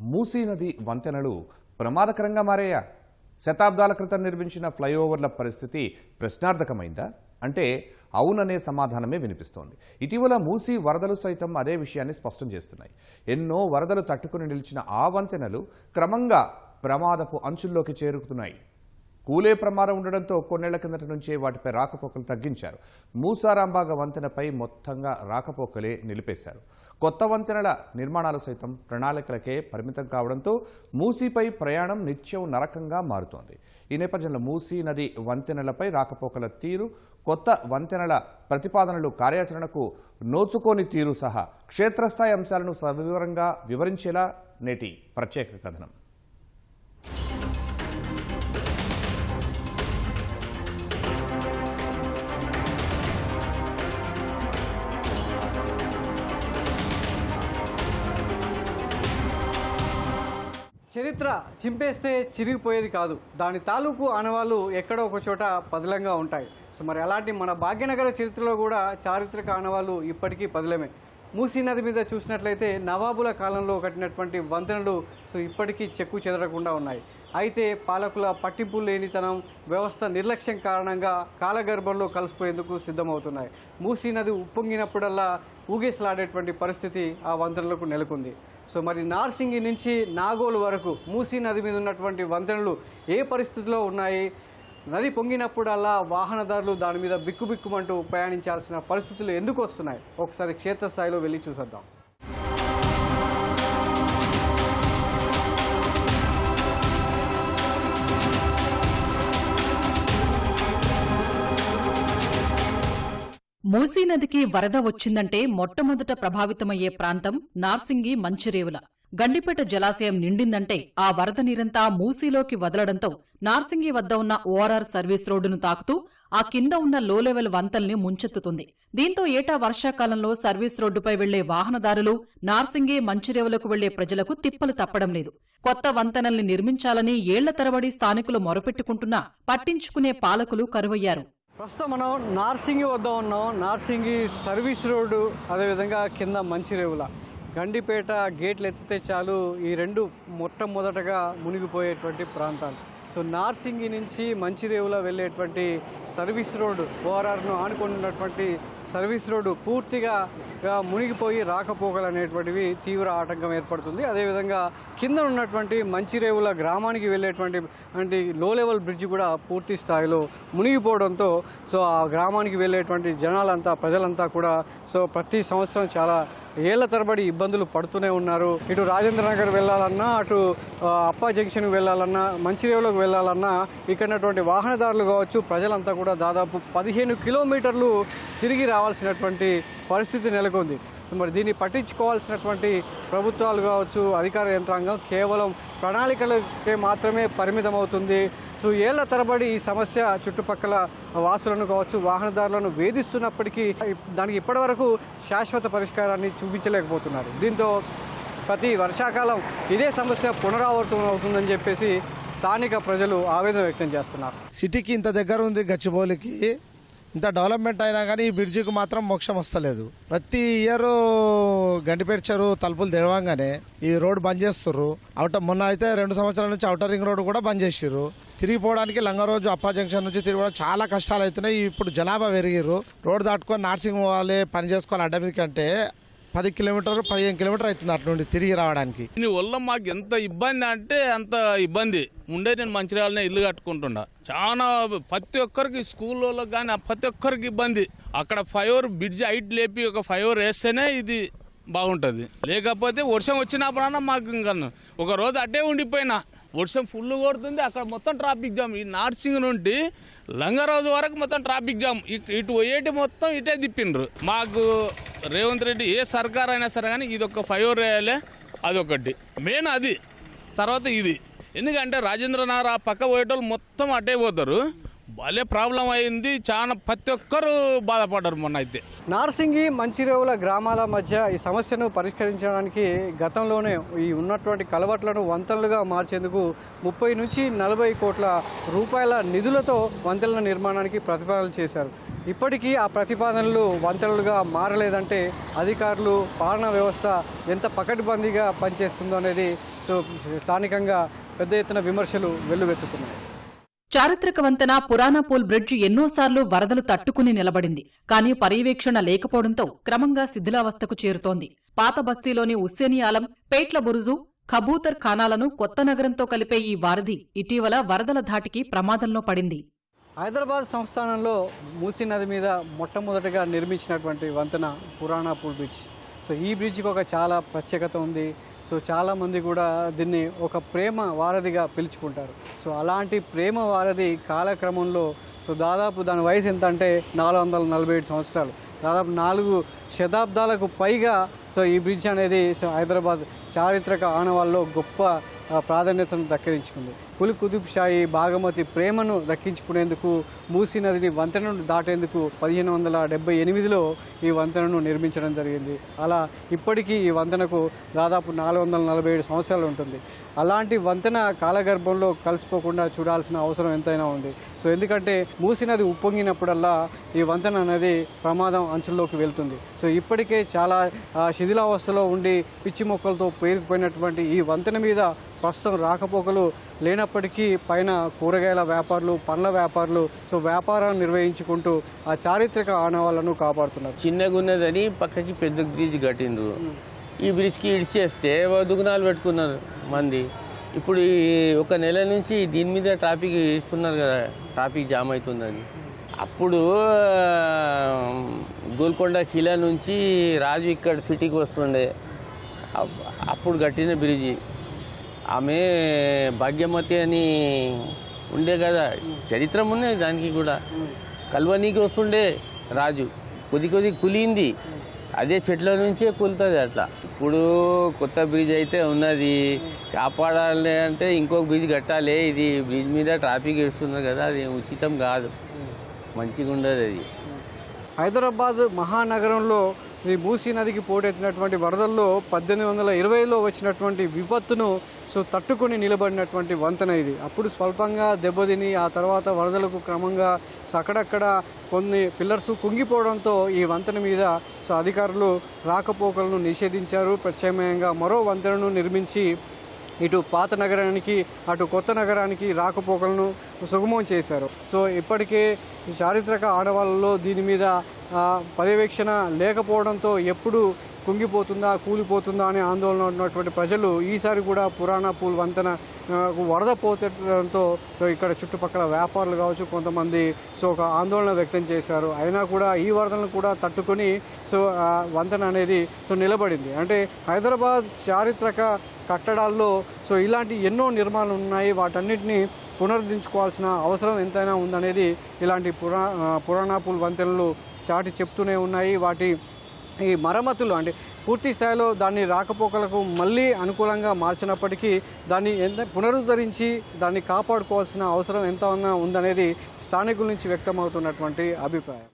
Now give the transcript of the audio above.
మూసీ నది వంతెనలు ప్రమాదకరంగా మారాయా? శతాబ్దాల క్రితం నిర్మించిన ఫ్లైఓవర్ల పరిస్థితి ప్రశ్నార్థకమైందా? అంటే అవుననే సమాధానమే వినిపిస్తోంది. ఇటీవల మూసీ వరదలు సైతం అదే విషయాన్ని స్పష్టం చేస్తున్నాయి. ఎన్నో వరదలు తట్టుకుని నిలిచిన ఆ వంతెనలు క్రమంగా ప్రమాదపు అంచుల్లోకి చేరుకుతున్నాయి కూలే ప్రమాదం ఉండడంతో కొన్నేళ్ళ కిందట నుంచే వాటిపై రాకపోకలు తగ్గించారు. మూసారాంబాగ వంతెనపై మొత్తంగా రాకపోకలే నిలిపేశారు. కొత్త వంతెనల నిర్మాణాలు సైతం ప్రణాళికలకే పరిమితం కావడంతో మూసీపై ప్రయాణం నిత్యం నరకంగా మారుతోంది. ఈ నేపథ్యంలో మూసీ నది వంతెనలపై రాకపోకల తీరు కొత్త వంతెనల ప్రతిపాదనలు కార్యాచరణకు నోచుకోని తీరు సహా క్షేత్రస్థాయి అంశాలను సవివరంగా వివరించేలా నేటి ప్రత్యేక కథనం. చరిత్ర చింపేస్తే చిరిగిపోయేది కాదు. దాని తాలూకు ఆనవాళ్ళు ఎక్కడో ఒక చోట పదిలంగా ఉంటాయి. సో మరి అలాంటి మన భాగ్యనగర చరిత్రలో కూడా చారిత్రక ఆనవాళ్ళు ఇప్పటికీ పదిలమే. మూసీ నది మీద చూసినట్లయితే నవాబుల కాలంలో కట్టినటువంటి వంతెనలు సో ఇప్పటికీ చెక్కు చెదరకుండా ఉన్నాయి. అయితే పాలకుల పట్టింపు లేనితనం వ్యవస్థ నిర్లక్ష్యం కారణంగా కాలగర్భంలో కలిసిపోయేందుకు సిద్ధమవుతున్నాయి. మూసీ నది ఉప్పొంగినప్పుడల్లా ఊగేసలాడేటువంటి పరిస్థితి ఆ వంతెనలకు నెలకొంది. సో మరి నార్సింగి నుంచి నాగోలు వరకు మూసీ నది మీద ఉన్నటువంటి వంతెనలు ఏ పరిస్థితిలో ఉన్నాయి? నది పొంగినప్పుడల్లా వాహనదారులు దాని మీద బిక్కుబిక్కుమంటూ ప్రయాణించాల్సిన పరిస్థితులు ఎందుకు వస్తున్నాయి? ఒకసారి క్షేత్రస్థాయిలో వెళ్ళి చూసేద్దాం. మూసీ నదికి వరద వచ్చిందంటే మొట్టమొదట ప్రభావితమయ్యే ప్రాంతం నార్సింగి మంచిరేవుల. గండిపేట జలాశయం నిండిందంటే ఆ వరద నీరంతా మూసీలోకి వదలడంతో నార్సింగి వద్ద ఉన్న ఓఆర్ఆర్ సర్వీస్ రోడ్డును తాకుతూ ఆ కింద ఉన్న లో లెవెల్ వంతల్ని ముంచెత్తుతుంది. దీంతో ఏటా వర్షాకాలంలో సర్వీస్ రోడ్డుపై వెళ్ళే వాహనదారులు నార్సింగి మంచిరేవులకు వెళ్ళే ప్రజలకు తిప్పలు తప్పడం లేదు. కొత్త వంతెనల్ని నిర్మించాలని ఏళ్ళ తరబడి స్థానికులు మొరపెట్టుకుంటున్నా పట్టించుకునే పాలకులు కరువయ్యారు. ప్రస్తుతం మనం నార్సింగి వద్ద ఉన్నాం. నార్సింగి సర్వీస్ రోడ్డు అదేవిధంగా కింద మంచిరేవుల గండిపేట గేట్లు ఎత్తితే చాలు ఈ రెండు మొట్టమొదటగా మునిగిపోయేటువంటి ప్రాంతాలు. సో నార్సింగి నుంచి మంచిరేవులో వెళ్ళేటువంటి సర్వీస్ రోడ్డు ఓఆర్ఆర్ను ఆనుకొని ఉన్నటువంటి సర్వీస్ రోడ్డు పూర్తిగా మునిగిపోయి రాకపోకలు అనేటువంటివి తీవ్ర ఆటంకం ఏర్పడుతుంది. అదేవిధంగా కింద ఉన్నటువంటి మంచిరేవుల గ్రామానికి వెళ్ళేటువంటి అంటే లో లెవెల్ బ్రిడ్జ్ కూడా పూర్తి స్థాయిలో మునిగిపోవడంతో సో ఆ గ్రామానికి వెళ్ళేటువంటి జనాలంతా ప్రజలంతా కూడా సో ప్రతి సంవత్సరం చాలా ఏళ్ళ తరబడి ఇబ్బందులు పడుతూనే ఉన్నారు. ఇటు రాజేంద్ర నగర్ వెళ్ళాలన్నా అటు అప్పా జంక్షన్కి వెళ్ళాలన్నా మంచిరేవులకు వెళ్ళాలన్నా ఇక్కడ వాహనదారులు కావచ్చు ప్రజలంతా కూడా దాదాపు పదిహేను కిలోమీటర్లు తిరిగి రావాల్సినటువంటి పరిస్థితి నెలకొంది. మరి దీన్ని పట్టించుకోవాల్సినటువంటి ప్రభుత్వాలు కావచ్చు అధికార యంత్రాంగం కేవలం ప్రణాళికలకే మాత్రమే పరిమితం అవుతుంది సో ఏళ్ళ తరబడి ఈ సమస్య చుట్టుపక్కల వాసులను కావచ్చు వాహనదారులను వేధిస్తున్నప్పటికీ దానికి ఇప్పటివరకు శాశ్వత పరిష్కారాన్ని చూపించలేకపోతున్నారు. దీంతో ప్రతి వర్షాకాలం ఇదే సమస్య పునరావృతం అవుతుందని చెప్పేసి స్థానిక ప్రజలు ఆవేదన వ్యక్తం చేస్తున్నారు. సిటీకి ఇంత దగ్గర ఉంది గచ్చిబౌలికి ఇంత డెవలప్మెంట్ అయినా కానీ ఈ బ్రిడ్జికి మాత్రం మోక్షం వస్తలేదు. ప్రతి ఇయర్ గండిపేట చెరువు తలుపులు తెరవంగానే ఈ రోడ్ బంద్ చేస్తుర్రు. అవుట మొన్న అయితే రెండు సంవత్సరాల నుంచి అవుటర్ రింగ్ రోడ్ కూడా బంద్ చేసిర్రు. తిరిగిపోవడానికి లంగరోజు అప్పా జంక్షన్ నుంచి తిరిగి చాలా కష్టాలు అవుతున్నాయి. ఇప్పుడు జనాభా పెరిగిర్రు. రోడ్ దాటుకొని నార్సింగ్ పోవాలి పని చేసుకోవాలి అడ్డ అంటే పది కిలోమీటర్ పదిహేను కిలోమీటర్ అవుతుంది అటు నుండి తిరిగి రావడానికి. దీని వల్ల మాకు ఎంత ఇబ్బంది అంటే అంత ఇబ్బంది. ఉండే నేను మంచిర్యాలనే ఇల్లు కట్టుకుంటుండ చాలా ప్రతి ఒక్కరికి స్కూల్లో కానీ ప్రతి ఒక్కరికి ఇబ్బంది. అక్కడ ఫైవర్ బ్రిడ్జ్ హైట్ లేపి ఒక ఫైవర్ వేస్తేనే ఇది బాగుంటుంది. లేకపోతే వర్షం వచ్చినప్పుడన్నా మాకు ఇంకా ఒక రోజు అట్టే ఉండిపోయినా. వర్షం ఫుల్ కొడుతుంది అక్కడ మొత్తం ట్రాఫిక్ జామ్. ఈ నార్సింగ్ నుండి లంగరోజు వరకు మొత్తం ట్రాఫిక్ జామ్. ఇటు పోయేటి మొత్తం ఇటే తిప్పిండ్రు. మాకు రేవంత్ రెడ్డి ఏ సర్కార్ అయినా సరే కానీ ఇది ఒక ఫైవ్ వేయాలి అదొకటి. మెయిన్ అది. తర్వాత ఇది. ఎందుకంటే రాజేంద్ర నగర్ ఆ పక్క పోయేటోళ్ళు మొత్తం అటే పోతారు. భలే ప్రాబ్లం అయింది. చాలా ప్రతి ఒక్కరు బాధపడ్డారు మొన్న అయితే. నార్సింగి మంచిరేవుల గ్రామాల మధ్య ఈ సమస్యను పరిష్కరించడానికి గతంలోనే ఈ ఉన్నటువంటి కలవట్లను వంతెనలుగా మార్చేందుకు ముప్పై నుంచి నలభై కోట్ల రూపాయల నిధులతో వంతెనల నిర్మాణానికి ప్రతిపాదనలు చేశారు. ఇప్పటికీ ఆ ప్రతిపాదనలు వంతెనలుగా మారలేదంటే అధికారులు పాలనా వ్యవస్థ ఎంత పకడ్బందీగా పనిచేస్తుందో అనేది సో స్థానికంగా పెద్ద ఎత్తున విమర్శలు వెల్లువెత్తుతున్నాయి. చారిత్రక వంతెన పురాణపూల్ బ్రిడ్జ్ ఎన్నోసార్లు వరదలు తట్టుకుని నిలబడింది. కానీ పర్యవేక్షణ లేకపోవడంతో క్రమంగా శిథిలావస్థకు చేరుతోంది. పాత బస్తీలోని ఉస్సేనియాలం పేట్ల బురుజు ఖబూతర్ ఖానాలను కొత్త నగరంతో కలిపే ఈ వారధి ఇటీవల వరదల ధాటికి ప్రమాదంలో పడింది. హైదరాబాద్ సంస్థానంలో మూసీ నది మీద మొట్టమొదటిగా నిర్మించినటువంటి వంతెన పురాణాపూల్ బ్రిడ్జ్. సో ఈ బ్రిడ్జ్కి ఒక చాలా ప్రత్యేకత ఉంది. సో చాలామంది కూడా దీన్ని ఒక ప్రేమ వారధిగా పిలుచుకుంటారు. సో అలాంటి ప్రేమ వారధి కాలక్రమంలో సో దాదాపు దాని వయసు ఎంత అంటే నాలుగు వందల నలభై ఏడు సంవత్సరాలు. దాదాపు నాలుగు శతాబ్దాలకు పైగా సో ఈ బ్రిడ్జ్ అనేది సో హైదరాబాద్ చారిత్రక ఆనవాళ్ళలో గొప్ప ప్రాధాన్యతను దక్కించుకుంది. కులి కుతుబ్ షాయి బాగమతి ప్రేమను దక్కించుకునేందుకు మూసీ నదిని వంతెనను దాటేందుకు పదిహేను వందల డెబ్బై ఎనిమిదిలో ఈ వంతెనను నిర్మించడం జరిగింది. అలా ఇప్పటికీ ఈ వంతెనకు దాదాపు నాలుగు వందల నలభై ఏడు సంవత్సరాలు ఉంటుంది. అలాంటి వంతెన కాలగర్భంలో కలిసిపోకుండా చూడాల్సిన అవసరం ఎంతైనా ఉంది. సో ఎందుకంటే మూసీ నది ఉప్పొంగినప్పుడల్లా ఈ వంతెన అనేది ప్రమాదం అంచుల్లోకి వెళ్తుంది. సో ఇప్పటికే చాలా శిథిలావస్థలో ఉండి పిచ్చి మొక్కలతో పేరుకుపోయినటువంటి ఈ వంతెన మీద ప్రస్తుతం రాకపోకలు లేనప్పటికీ పైన కూరగాయల వ్యాపారులు పండ్ల వ్యాపారులు సో వ్యాపారాలు నిర్వహించుకుంటూ ఆ చారిత్రక ఆనవాళ్ళను కాపాడుతున్నారు. చిన్నగా ఉన్నదని పక్కకి పెద్ద బ్రిడ్జ్ కట్టిండ్రు. ఈ బ్రిడ్జ్కి ఇడిచేస్తే దుగుణాలు పెట్టుకున్నారు మంది. ఇప్పుడు ఈ ఒక నెల నుంచి దీని మీద ట్రాఫిక్ ఇస్తున్నారు కదా ట్రాఫిక్ జామ్ అవుతుందని. అప్పుడు గోల్కొండ కిలా నుంచి రాజు ఇక్కడ సిటీకి వస్తుండే. అప్పుడు కట్టిన బ్రిడ్జి. ఆమె భాగ్యమతి అని ఉండే కదా. చరిత్ర ఉన్నది దానికి కూడా. కల్వనీకి వస్తుండే రాజు. కొద్ది కొద్ది కులింది. అదే చెట్ల నుంచే కూలుతుంది అట్లా. ఇప్పుడు కొత్త బ్రిడ్జ్ అయితే ఉన్నది. కాపాడాలి అంటే ఇంకొక బ్రిడ్జ్ కట్టాలి. ఇది బ్రిడ్జ్ మీద ట్రాఫిక్ ఇస్తున్నారు కదా. అది ఉచితం కాదు. మంచిగా ఉండదు అది. హైదరాబాద్ మహానగరంలో ఈ మూసీ నదికి పోటెత్తినటువంటి వరదల్లో పద్దెనిమిది వందల ఇరవైలో వచ్చినటువంటి విపత్తును సో తట్టుకొని నిలబడినటువంటి వంతెన ఇది. అప్పుడు స్వల్పంగా దెబ్బతిని ఆ తర్వాత వరదలకు క్రమంగా సో అక్కడక్కడ కొన్ని పిల్లర్స్ కుంగిపోవడంతో ఈ వంతెన మీద సో అధికారులు రాకపోకలను నిషేధించారు. ప్రత్యామ్నాయంగా మరో వంతెనను నిర్మించి ఇటు పాత నగరానికి అటు కొత్త నగరానికి రాకపోకలను సుగమం చేశారు. సో ఇప్పటికే చారిత్రక ఆడవాళ్ళలో దీని మీద పర్యవేక్షణ లేకపోవడంతో ఎప్పుడు కుంగిపోతుందా కూలిపోతుందా అనే ఆందోళన ఉన్నటువంటి ప్రజలు ఈసారి కూడా పురాణ పూల్ వంతెన వరద పోతడంతో సో ఇక్కడ చుట్టుపక్కల వ్యాపారులు కావచ్చు కొంతమంది సో ఒక ఆందోళన వ్యక్తం చేశారు. అయినా కూడా ఈ వరదలను కూడా తట్టుకొని సో వంతెన అనేది సో నిలబడింది. అంటే హైదరాబాద్ చారిత్రక కట్టడాల్లో సో ఇలాంటి ఎన్నో నిర్మాణాలు ఉన్నాయి. వాటన్నిటిని పునరుద్ధరించుకోవాల్సిన అవసరం ఎంతైనా ఉందనేది ఇలాంటి పురా ఆ, పురాణాపుల్ వంతెనలు చాటి చెప్తూనే ఉన్నాయి. వాటి ఈ మరమ్మతులు అంటే పూర్తి స్థాయిలో దాన్ని రాకపోకలకు మళ్ళీ అనుకూలంగా మార్చినప్పటికీ దాన్ని ఎంత పునరుద్ధరించి దాన్ని కాపాడుకోవాల్సిన అవసరం ఎంత ఉందనేది స్థానికుల నుంచి వ్యక్తమవుతున్నటువంటి అభిప్రాయం.